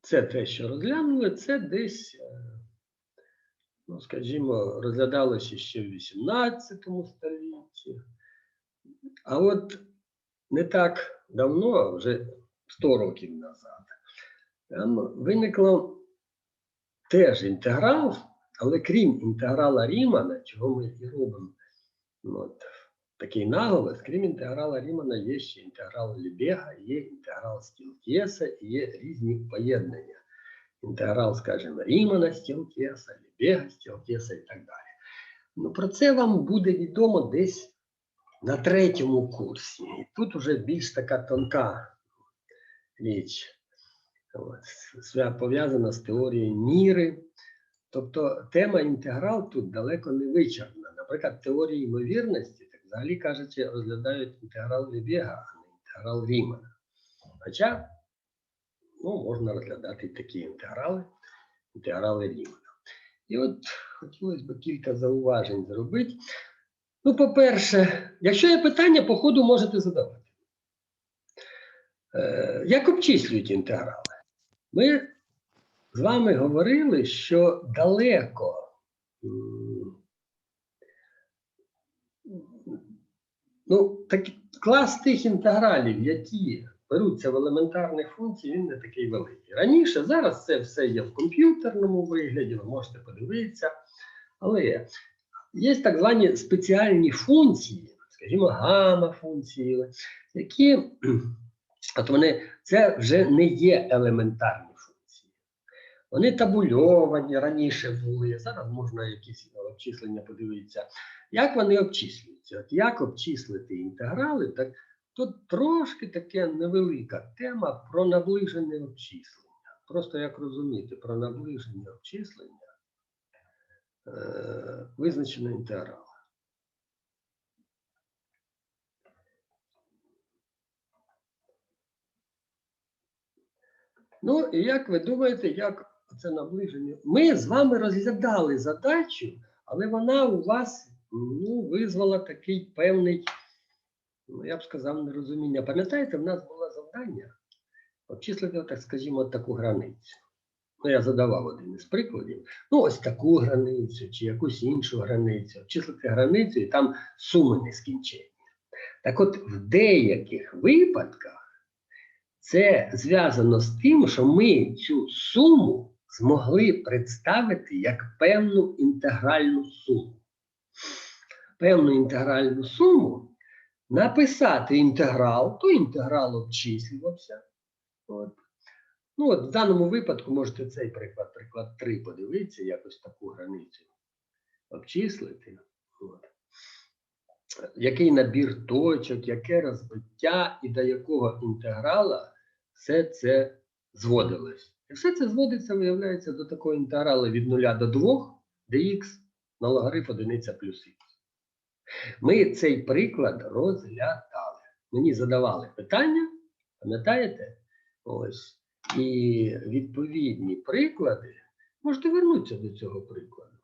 Це те, що розглянули, це десь, е, ну, скажімо, розглядалося ще в 18 столітті. А от не так давно, вже 100 років назад, там виникло теж інтеграл, але крім інтеграла Рімана, чого ми і робимо от, такий наголос, крім інтеграла Рімана, є ще інтеграл Лібега, є інтеграл Стілкєса і є різні поєднання. Інтеграл, скажімо, Рімана Стілкєса, Лібега Стілкєса і так далі. Ну, про це вам буде відомо десь на третьому курсі. І тут уже більш така тонка річ. Пов'язана з теорією міри. Тобто тема інтеграл тут далеко не вичерпна. Наприклад, теорії ймовірності, взагалі кажучи, розглядають інтеграл Лебега, а не інтеграл Рімана. Хоча ну, можна розглядати такі інтеграли, інтеграли Рімана. І от хотілося б кілька зауважень зробити. Ну, по-перше, якщо є питання, по ходу можете задавати. Е, як обчислюють інтеграли? Ми з вами говорили, що далеко. м, Ну, так, клас тих інтегралів, які беруться в елементарних функцій, він не такий великий. Раніше, зараз це все є в комп'ютерному вигляді, ви можете подивитися. Але є так звані спеціальні функції, скажімо, гамма-функції, які от вони це вже не є елементарні. Вони табульовані раніше були. Зараз можна якісь обчислення подивитися. Як вони обчислюються? От як обчислити інтеграли, так тут трошки таке невелика тема про наближене обчислення. Просто як розуміти про наближення обчислення е, визначено інтеграла. Ну, і як ви думаєте, як це наближення? Ми з вами розглядали задачу, але вона у вас ну, визвала такий певний, ну, я б сказав, нерозуміння. Пам'ятаєте, в нас було завдання обчислити, так скажімо, таку границю. Ну, я задавав один із прикладів. Ну, ось таку границю чи якусь іншу границю. Обчислити границю і там суми нескінченні. Так от, в деяких випадках це зв'язано з тим, що ми цю суму змогли представити як певну інтегральну суму. Певну інтегральну суму написати інтеграл, то інтеграл обчислювався. От. Ну, от в даному випадку можете цей приклад, приклад 3 подивитися, якось таку границю обчислити. От. Який набір точок, яке розбиття і до якого інтеграла все це зводилось. І все це зводиться, виявляється, до такого інтегралу від 0 до 2, де х на логарифм одиниця плюс х. Ми цей приклад розглядали. Мені задавали питання, пам'ятаєте? Ось. І відповідні приклади, можете вернутися до цього прикладу.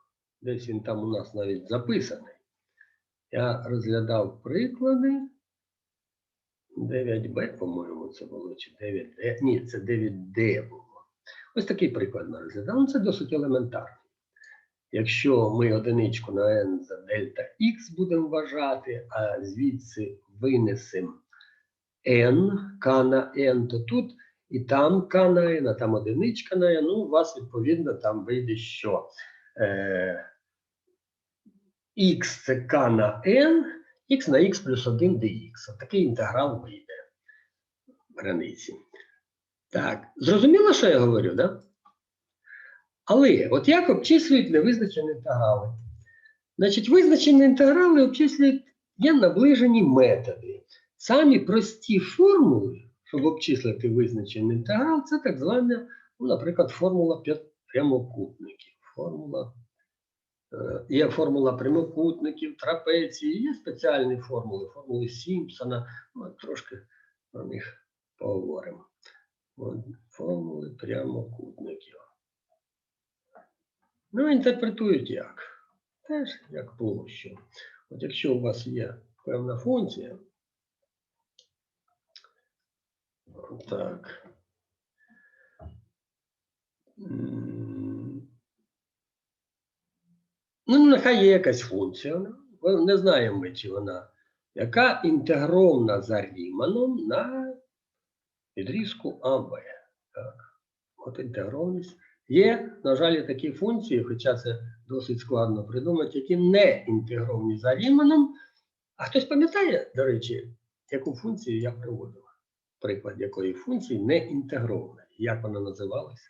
Десь він там у нас навіть записаний. Я розглядав приклади. 9Б, по-моєму, це було, чи 9Д. Ні, це 9D було. Ось такий приклад ми розглядали. Ну, Це досить елементарно. Якщо ми одиничку на n за дельта x будемо вважати, а звідси винесемо n, k на n, то тут і там k на n, а там одиничка на n, ну, у вас, відповідно, там вийде, що е, x це k на n, x на x плюс 1 dx. Такий інтеграл вийде в границі. Так, зрозуміло, що я говорю, так? Да? Але от як обчислюють невизначені інтеграли? Значить, визначені інтеграли обчислюють є наближені методи. Самі прості формули, щоб обчислити визначений інтеграл, це так звана, ну, наприклад, формула прямокутників. Формула, е, є формула прямокутників, трапеції, є спеціальні формули, формули Сімпсона. Ну, трошки про них поговоримо. Формули прямокутників. Ну, інтерпретують як? Теж як площу. От якщо у вас є певна функція, так. Ну, нехай є якась функція. Не знаємо ми, чи вона, яка інтегрована за Ріманом на відрізку АБ. Так. От інтегрованість. Є, на жаль, такі функції, хоча це досить складно придумати, які не інтегровані за Ріманом. А хтось пам'ятає, до речі, яку функцію я приводив? Приклад якої функції не інтегрована. Як вона називалася?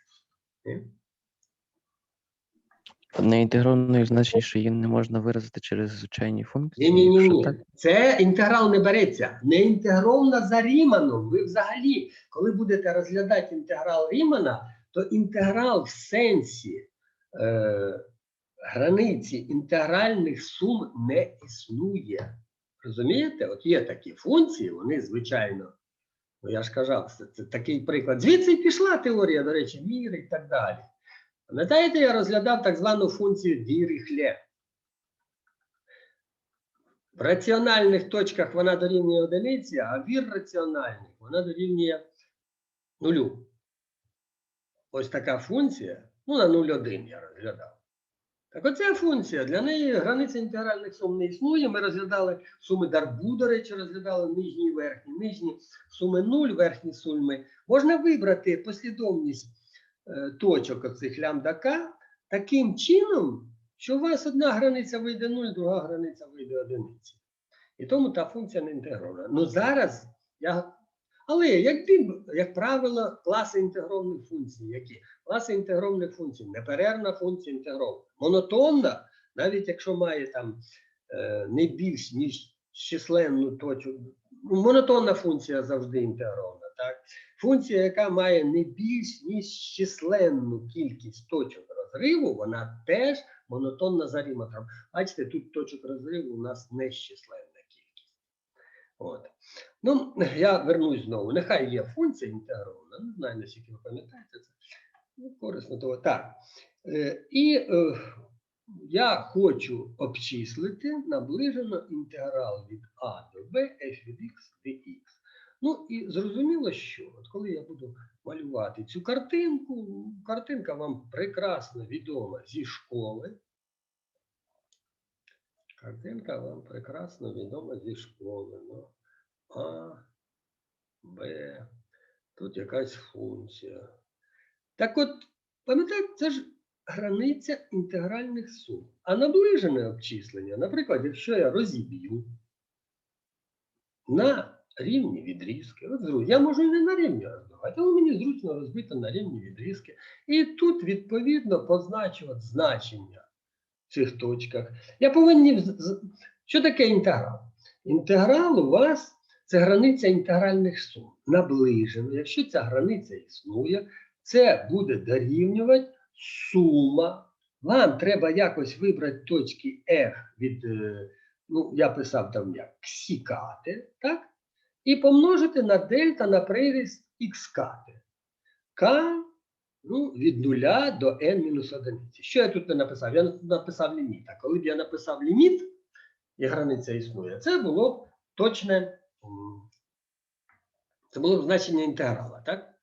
Ні? Неінтегрованою значення, що її не можна виразити через звичайні функції. Ні, ні, ні, так. Це інтеграл не береться. Не інтегрована за Ріманом. Ви взагалі, коли будете розглядати інтеграл Рімана, то інтеграл в сенсі е, границі інтегральних сум не існує. Розумієте? От є такі функції, вони звичайно. Ну, я ж казав, це, це такий приклад. Звідси пішла теорія, до речі, міри і так далі. Пам'ятаєте, я розглядав так звану функцію Діріхлє. В раціональних точках вона дорівнює одиниці, а в ірраціональних вона дорівнює нулю. Ось така функція, ну на 0,1 я розглядав. Так оця функція, для неї границя інтегральних сум не існує. Ми розглядали суми Дарбу, до речі, розглядали нижні і верхні. Нижні суми 0, верхні суми. Можна вибрати послідовність точок оцих лямбда таким чином, що у вас одна границя вийде 0, друга границя вийде одиниці. І тому та функція не інтегрована. Ну зараз я. Але як, як правило, класи інтегрованих функцій, які? Класи інтегрованих функцій, неперервна функція інтегрована. Монотонна, навіть якщо має там е, не більш ніж численну точку. ну, Монотонна функція завжди інтегрована. Так? Функція, яка має не більш ніж численну кількість точок розриву, вона теж монотонна за рімотром. Бачите, тут точок розриву у нас нещисленна кількість. От. Ну, я вернусь знову. Нехай є функція інтегрована. Не знаю, наскільки ви пам'ятаєте це. Ну, корисно того. Так. Е, і е, я хочу обчислити наближено інтеграл від А до Б f від x dx. Ну і зрозуміло, що от коли я буду малювати цю картинку, картинка вам прекрасно відома зі школи. Картинка вам прекрасно відома зі школи. Ну, А, Б, тут якась функція. Так от, пам'ятаєте, це ж границя інтегральних сум. А наближене обчислення, наприклад, якщо я розіб'ю на рівні відрізки, от я можу і не на рівні розбивати, але мені зручно розбити на рівні відрізки. І тут, відповідно, позначувати значення в цих точках. Я повинен. Що таке інтеграл? Інтеграл у вас це границя інтегральних сум. Наближено. Якщо ця границя існує, це буде дорівнювати сума. Вам треба якось вибрати точки F від, е, ну, я писав там як ксікати, так? І помножити на дельта на приріст xкати. К ну, від 0 до n-1. Що я тут не написав? Я написав ліміт. А коли б я написав ліміт, і границя існує, це було б точне, це було б значення інтеграла, так?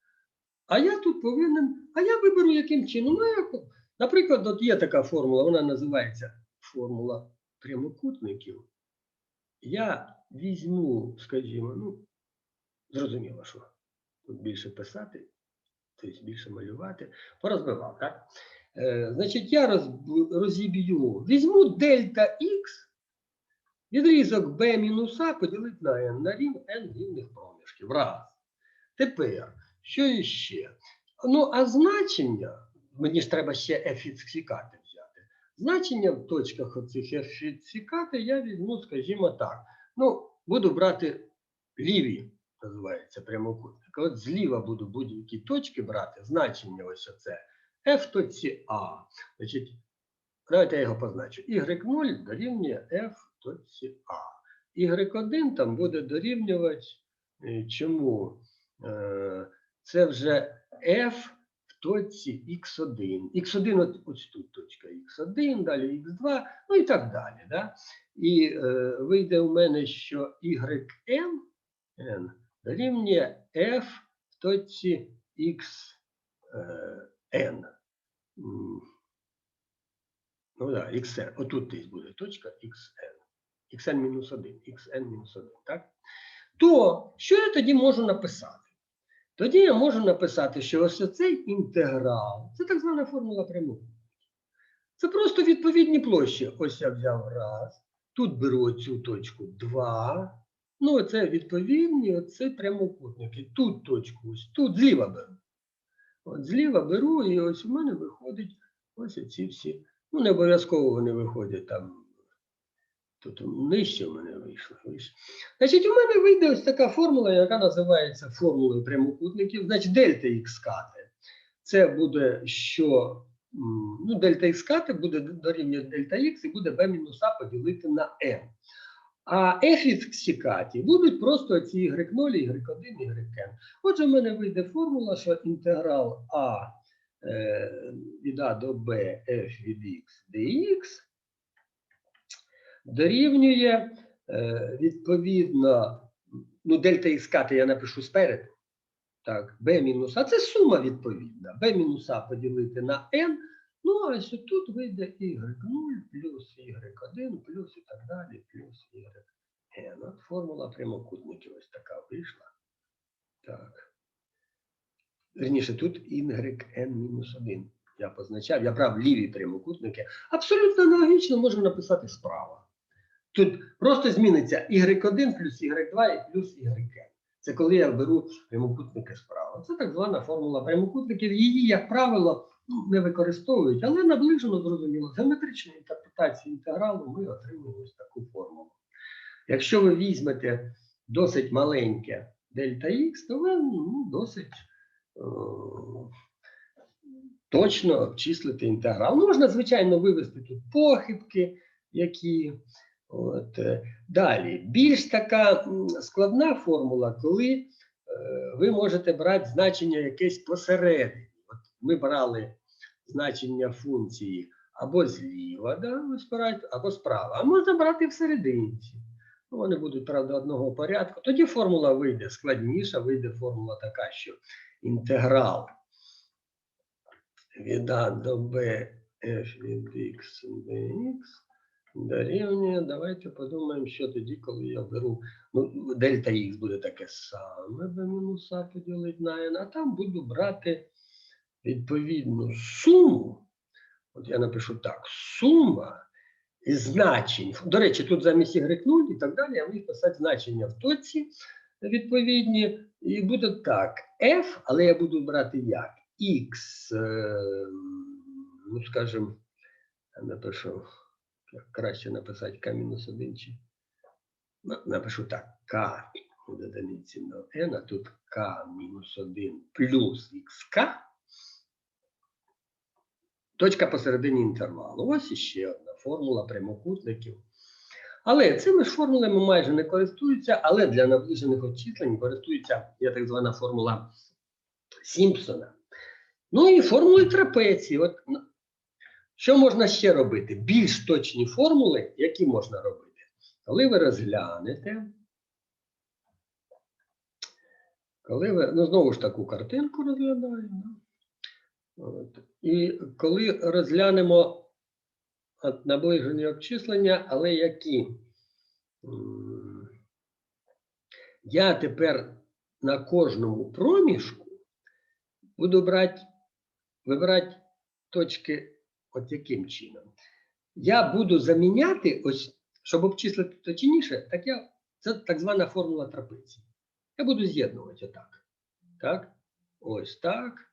А я тут повинен, а я виберу яким чином. Ну, як, наприклад, от є така формула, вона називається формула прямокутників. Я візьму, скажімо, ну, зрозуміло, що тут більше писати, тобто більше малювати, порозбивав, так? Е, значить, я роз, розіб'ю, візьму дельта Х, відрізок b А поділити на n, на рів n рівних проміжків. Раз. Тепер, що іще? Ну, а значення, мені ж треба ще f від цікати взяти. Значення в точках оцих f від цікати я візьму, скажімо так. Ну, буду брати ліві, називається прямокутник. От зліва буду будь-які точки брати, значення ось оце f точці А. Значить, давайте я його позначу. y0 дорівнює f точці А. y1 там буде дорівнювати е, чому? Е, Це вже f точці x1. x1 от, ось тут точка x1, далі x2, ну і так далі. Да? І е, вийде у мене, що ym n дорівнює f в точці x, е. Ну да, xn. Отут десь буде точка xn. XN-1, XN-1, так? То що я тоді можу написати? Тоді я можу написати, що ось цей інтеграл, це так звана формула прямого. Це просто відповідні площі. Ось я взяв раз, тут беру цю точку 2. Ну, це відповідні, оце прямокутники. Тут точку, ось тут зліва беру. От зліва беру, і ось у мене виходить ось ці всі. Ну, не обов'язково вони виходять там. Тут нижче в мене вийшло. Значить, у мене вийде ось така формула, яка називається формулою прямокутників. Значить, дельта х. Це буде що ну, дельта х буде дорівнює дельта х і буде b мінус а поділити на n. А f із каті будуть просто ці y0, y1, yn. Отже, в мене вийде формула, що інтеграл а е, від а до b f від x dx дорівнює е, відповідно, ну, дельта х кати я напишу спереду. Так, b мінус а це сума відповідна. b мінус а поділити на n. Ну, а ось тут вийде y0 плюс y1 плюс і так далі, плюс yn. От формула прямокутників ось така вийшла. Так. Верніше, тут yn мінус 1. Я позначав, я брав ліві прямокутники. Абсолютно аналогічно можу написати справа. Тут просто зміниться y1 плюс y2 і плюс yn. Це коли я беру прямокутники справа. Це так звана формула прямокутників. Її, як правило, ну, не використовують, але наближено зрозуміло. З геометричної інтерпретації інтегралу ми отримуємо ось таку формулу. Якщо ви візьмете досить маленьке дельта х, то ви ну, досить е, точно обчислити інтеграл. Ну, можна, звичайно, вивести тут похибки, які. От. е, Далі, більш така складна формула, коли е, ви можете брати значення якесь посередині. От ми брали значення функції або зліва, да, або справа, а можна брати всерединці. Ну, вони будуть, правда, одного порядку. Тоді формула вийде складніша, вийде формула така, що інтеграл від А до Б f від x dx дорівнює. Давайте подумаємо, що тоді, коли я беру. Ну, дельта х буде таке саме, b мінус а поділити на n, а там буду брати відповідну суму. От я напишу так: сума із значень. До речі, тут замість y0 і так далі, я міг писати значення в точці відповідні. І буде так: f, але я буду брати як? x, е, ну скажімо, напишу, краще написати k-1 чи. Напишу так, k від одиниці до n, а тут k-1 плюс xk. Точка посередині інтервалу. Ось іще одна формула прямокутників. Але цими ж формулами майже не користуються, але для наближених обчислень користується є так звана формула Сімпсона. Ну і формули трапеції. От, що можна ще робити? Більш точні формули, які можна робити? Коли ви розглянете, коли ви, ну знову ж таку картинку розглядаємо. От. І коли розглянемо от, наближені обчислення, але які? Я тепер на кожному проміжку буду брати, вибирати точки от яким чином. Я буду заміняти, ось, щоб обчислити точніше, так я, це так звана формула трапеції. Я буду з'єднувати отак. Так? Ось так.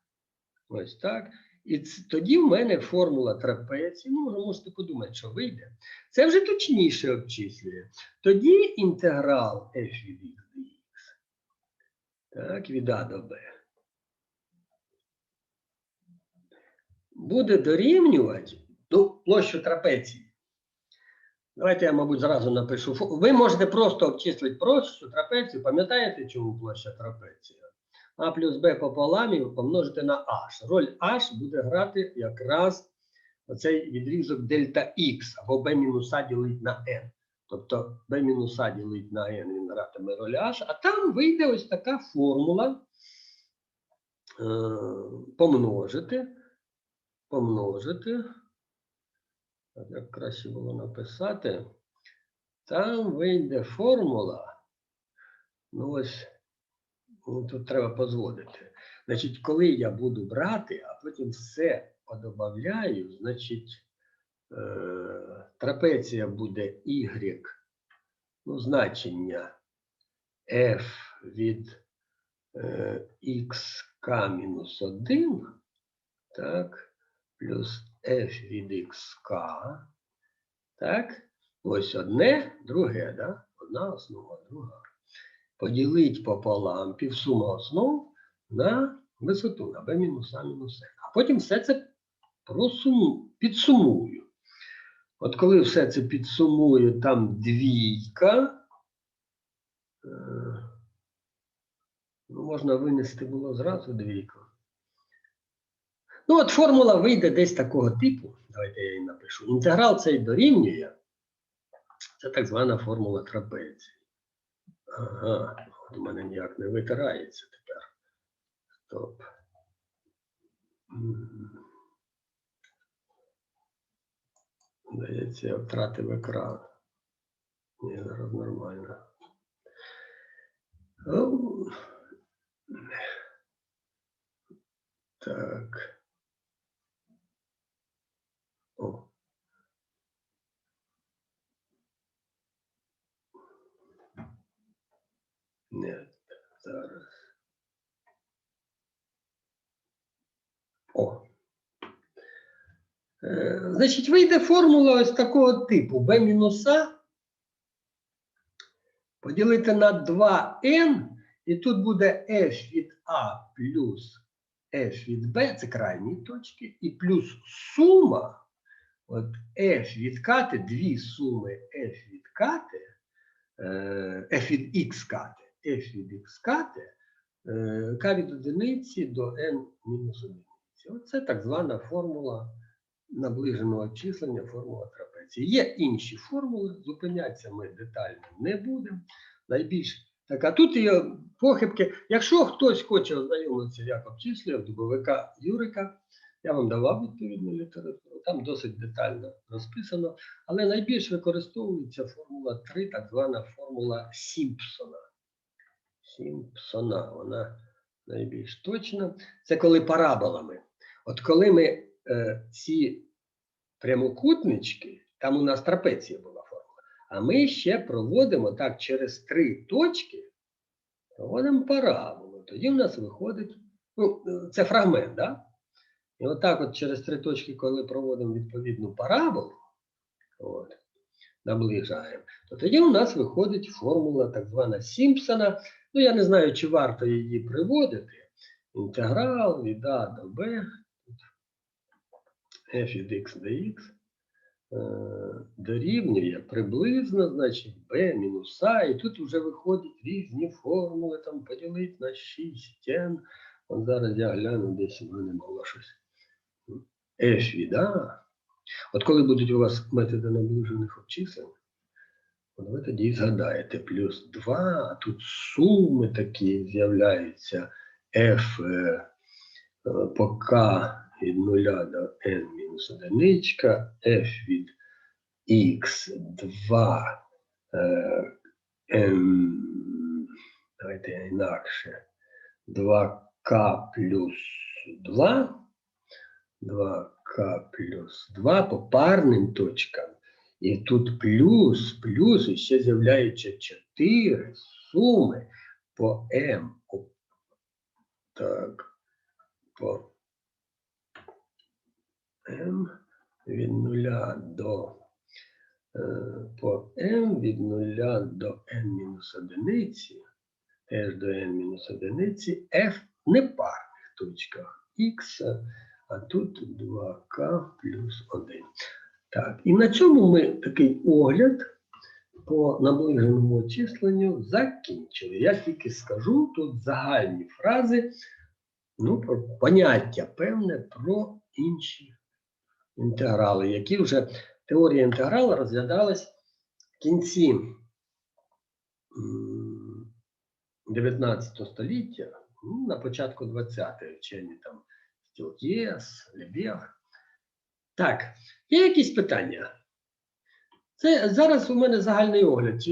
Ось так. І тоді в мене формула трапеції, ну, ви можете подумати, що вийде. Це вже точніше обчислює. Тоді інтеграл f від x dx. Так, від А до Б. Буде дорівнювати ну, площу трапеції. Давайте я, мабуть, зразу напишу. Ви можете просто обчислити площу трапецію. Пам'ятаєте, чому площа трапеції? А плюс Б пополам і помножити на H. Роль H буде грати якраз оцей відрізок дельта Х або B мінус А ділить на N. Тобто B мінус А ділить на N, він гратиме роль H, а там вийде ось така формула е, помножити помножити. Так, Як краще було написати, там вийде формула. Ну ось, ну, тут треба позводити. Значить, коли я буду брати, а потім все подобавляю, значить, е, трапеція буде y, ну, значення f від е, xk-1, так, плюс f від xk, так, ось одне, друге, да? одна основа, друга. Поділить пополам півсума основ на висоту, на b мінус а мінус n. А потім все це просуму, підсумую. От коли все це підсумую, там двійка, е, ну, можна винести було зразу двійку. Ну, от формула вийде десь такого типу. Давайте я її напишу. Інтеграл цей дорівнює. Це так звана формула трапеції. Ага, от у мене ніяк не витирається тепер. Стоп. Здається, я втратив екран. Ні, зараз нормально. Так. О. Не, зараз. О. Е, Значить, вийде формула ось такого типу b мінуса поділити на 2n, і тут буде f від a плюс f від b, це крайні точки, і плюс сума, от f від кати, дві суми f від кати, е, f від x кати, f від x k від одиниці до n мінус одиниці. Оце так звана формула наближеного числення, формула трапеції. Є інші формули, зупинятися ми детально не будемо. Найбільш так, а тут є похибки. Якщо хтось хоче ознайомитися, як обчислює дубовика Юрика, я вам давав відповідну літературу, там досить детально розписано, але найбільш використовується формула 3, так звана формула Сімпсона. Сімпсона, вона найбільш точна. Це коли параболами. От коли ми е, ці прямокутнички, там у нас трапеція була формула, а ми ще проводимо так через три точки, проводимо параболу. Тоді в нас виходить, ну, це фрагмент, да? І отак от через три точки, коли проводимо відповідну параболу, от, наближаємо, то тоді у нас виходить формула так звана Сімпсона. Ну, я не знаю, чи варто її приводити. Інтеграл від А до Б, f від x dx е, дорівнює приблизно, значить, b мінус а, і тут вже виходять різні формули, там поділити на 6n. От зараз я гляну, десь в мене було щось. f від а. От коли будуть у вас методи наближених обчислень, от ви тоді згадаєте, плюс 2, а тут суми такі з'являються f е, е, по k від 0 до n мінус одиничка, f від x 2 е, m, давайте інакше, 2k плюс 2, 2k плюс 2 по парним точкам. І тут плюс, плюс, і ще з'являються 4 суми по. О, Так, по m від 0 до е, по m від 0 до n мінус одиниці, теж до n мінус одиниці, f непарних точках x, а тут 2k плюс 1. Так, і на цьому ми такий огляд по наближеному очисленню закінчили. Я тільки скажу тут загальні фрази, ну, про поняття певне про інші інтеграли, які вже теорія інтегралу розглядалась в кінці м, 19 століття, ну, на початку 20-х вчені там Стілтєс, Лебег. Так, є якісь питання? Це зараз у мене загальний огляд.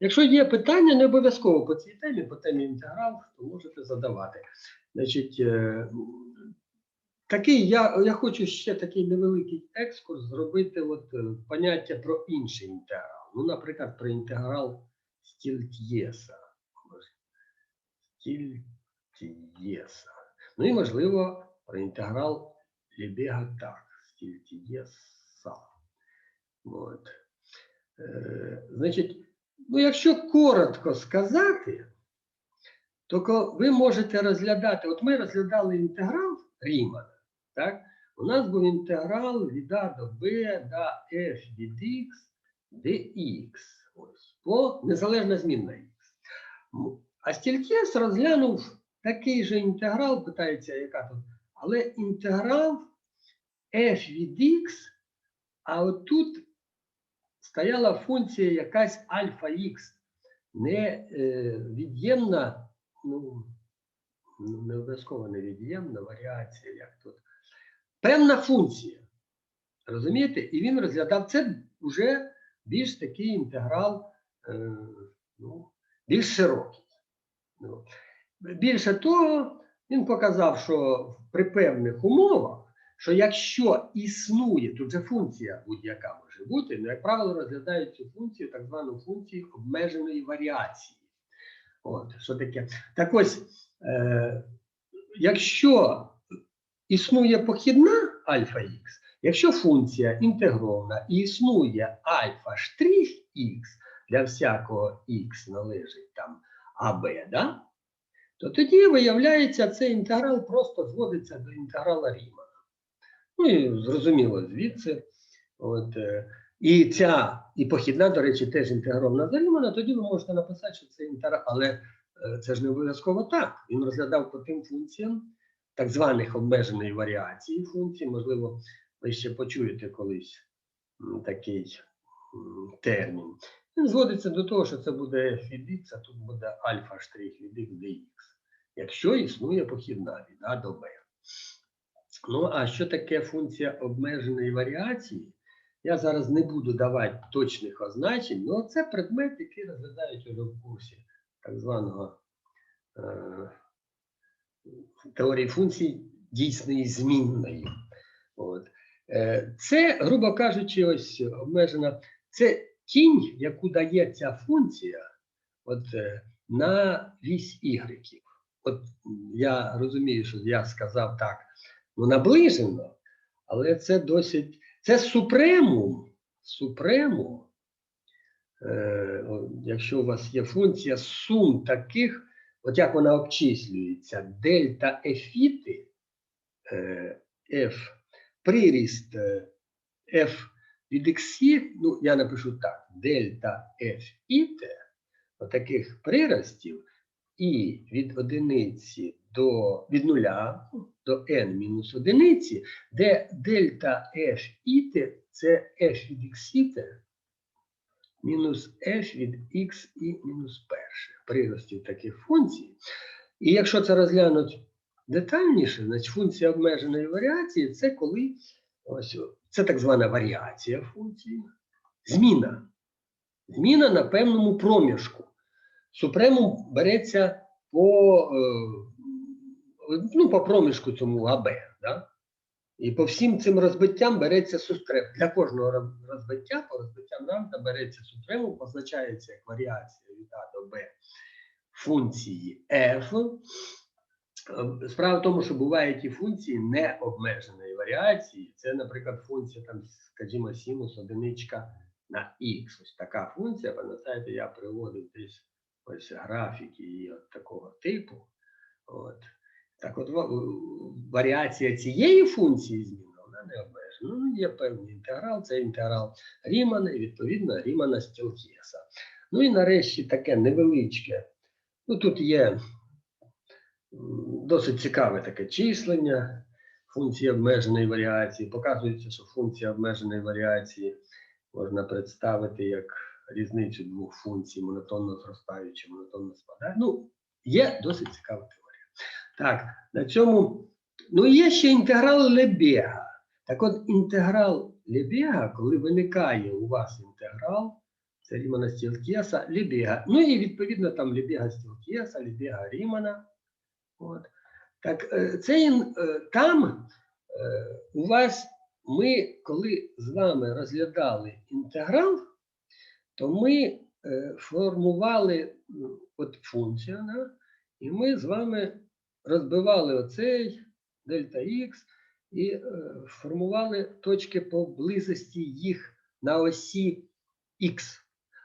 Якщо є питання, не обов'язково по цій темі, по темі інтеграл, то можете задавати. Значить, е, такий, я, я хочу ще такий невеликий екскурс зробити от, е, поняття про інший інтеграл. Ну, наприклад, про інтеграл Стільтєса. Стільтєса. Ну і, можливо, про інтеграл Так, Стільтєса. От. Е, значить, ну, якщо коротко сказати, то ви можете розглядати, от ми розглядали інтеграл Рімана, так? У нас був інтеграл від А до Б до f від x dx. Ось, по незалежна змінна x. А Стількєс розглянув такий же інтеграл, питається, яка тут, але інтеграл f від x, а отут стояла функція якась альфа х, не е, від'ємна, ну, ну, не обов'язково не від'ємна варіація, як тут. Певна функція. Розумієте? І він розглядав це вже більш такий інтеграл, е, ну, більш широкий. Ну, більше того, він показав, що при певних умовах, що якщо існує, тут же функція будь-яка може бути, ну, як правило, розглядають цю функцію, так звану функцію обмеженої варіації. От, що таке? Так ось, е, якщо існує похідна альфа х, якщо функція інтегрована і існує альфа штрих х, для всякого х належить там АБ, да? то тоді виявляється, цей інтеграл просто зводиться до інтеграла Рімана. Ну і зрозуміло звідси. От, е, і ця і похідна, до речі, теж інтегрована до тоді ви можете написати, що це інтеграл, але е, це ж не обов'язково так. Він розглядав по тим функціям, так званих обмеженої варіації функцій. Можливо, ви ще почуєте колись такий термін. Він зводиться до того, що це буде f від x, а тут буде альфа штрих від x dx, якщо існує похідна від А до Б. Ну, а що таке функція обмеженої варіації? Я зараз не буду давати точних означень, але це предмет, який розглядають уже в курсі так званого е, теорії функцій дійсної змінної. От. Е, Це, грубо кажучи, ось обмежена, це тінь, яку дає ця функція от, е, на вісь ігреків. От я розумію, що я сказав так, ну наближено, але це досить. Це супремум. Супремум. Е, якщо у вас є функція сум таких, от як вона обчислюється, дельта ефіти, е, f, приріст е, f від x, ну я напишу так, дельта f отаких приростів, і від одиниці до від нуля до n мінус одиниці, де дельта f і t це f від x і t мінус f від x і мінус перше приростів таких функцій. І якщо це розглянуть детальніше, значить функція обмеженої варіації це коли ось це так звана варіація функції, зміна. Зміна на певному проміжку. Супремум береться по, е, ну, по проміжку цьому АБ. Да? І по всім цим розбиттям береться супрем. Для кожного розбиття, по розбиттям рамка береться супремум, позначається як варіація від А до Б функції f. Справа в тому, що бувають і функції необмеженої варіації. Це, наприклад, функція, там, скажімо, синус одиничка на х. Ось така функція, пам'ятаєте, я приводив десь ось графіки її от такого типу. От. Так от варіація цієї функції зміни, вона не обмежена. Ну, є певний інтеграл, це інтеграл Рімана, і відповідно Рімана Стілкіса. Ну і нарешті таке невеличке. Ну, тут є досить цікаве таке числення функції обмеженої варіації. Показується, що функція обмеженої варіації можна представити як різницю двох функцій, монотонно зростаючи, монотонно спадаючи. Ну, є досить цікава теорія. Так, на цьому. Ну, є ще інтеграл Лебега. Так от інтеграл Лебега, коли виникає у вас інтеграл, це Рімана Стілтєса, Лебега. Ну і відповідно там Лебега Стілтєса, Лебега Рімана. От. Так, е, це е, там е, у вас ми, коли з вами розглядали інтеграл, то ми формували от функцію, да? і ми з вами розбивали оцей дельта Х і е, формували точки поблизості їх на осі Х.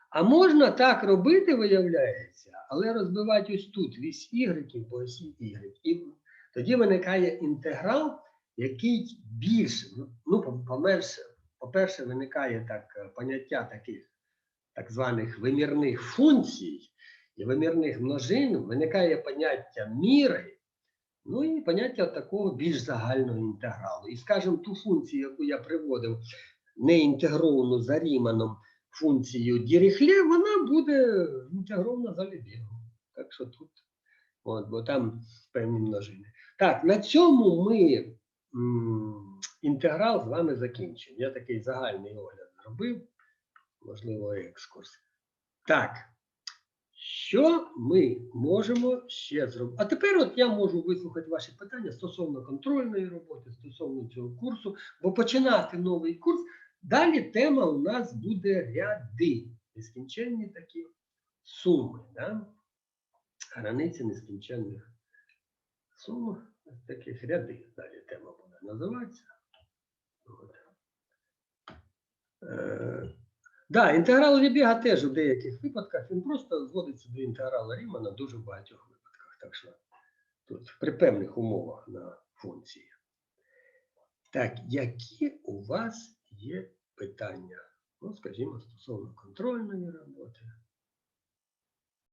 А можна так робити, виявляється, але розбивати ось тут вісь Y по осі Y. І тоді виникає інтеграл, який більш, ну, по- по-перше, по-перше, виникає так е, поняття таких так званих вимірних функцій і вимірних множин, виникає поняття міри, ну і поняття такого більш загального інтегралу. І, скажімо, ту функцію, яку я приводив, неінтегровану за Ріманом функцію Діріхлє, вона буде інтегрована за Лебегом. Так що тут, от, бо там певні множини. Так, на цьому ми інтеграл з вами закінчимо. Я такий загальний огляд зробив, можливо, екскурс. Так. Що ми можемо ще зробити? А тепер от я можу вислухати ваші питання стосовно контрольної роботи, стосовно цього курсу, бо починати новий курс. Далі тема у нас буде ряди, нескінченні такі суми, да? границі нескінченних сум, таких ряди. Далі тема буде називатися. Да, інтеграл Лібіга теж у деяких випадках він просто зводиться до інтеграла Рімана дуже багатьох випадках. Так що тут при певних умовах на функції. Так, які у вас є питання? Ну, скажімо, стосовно контрольної роботи.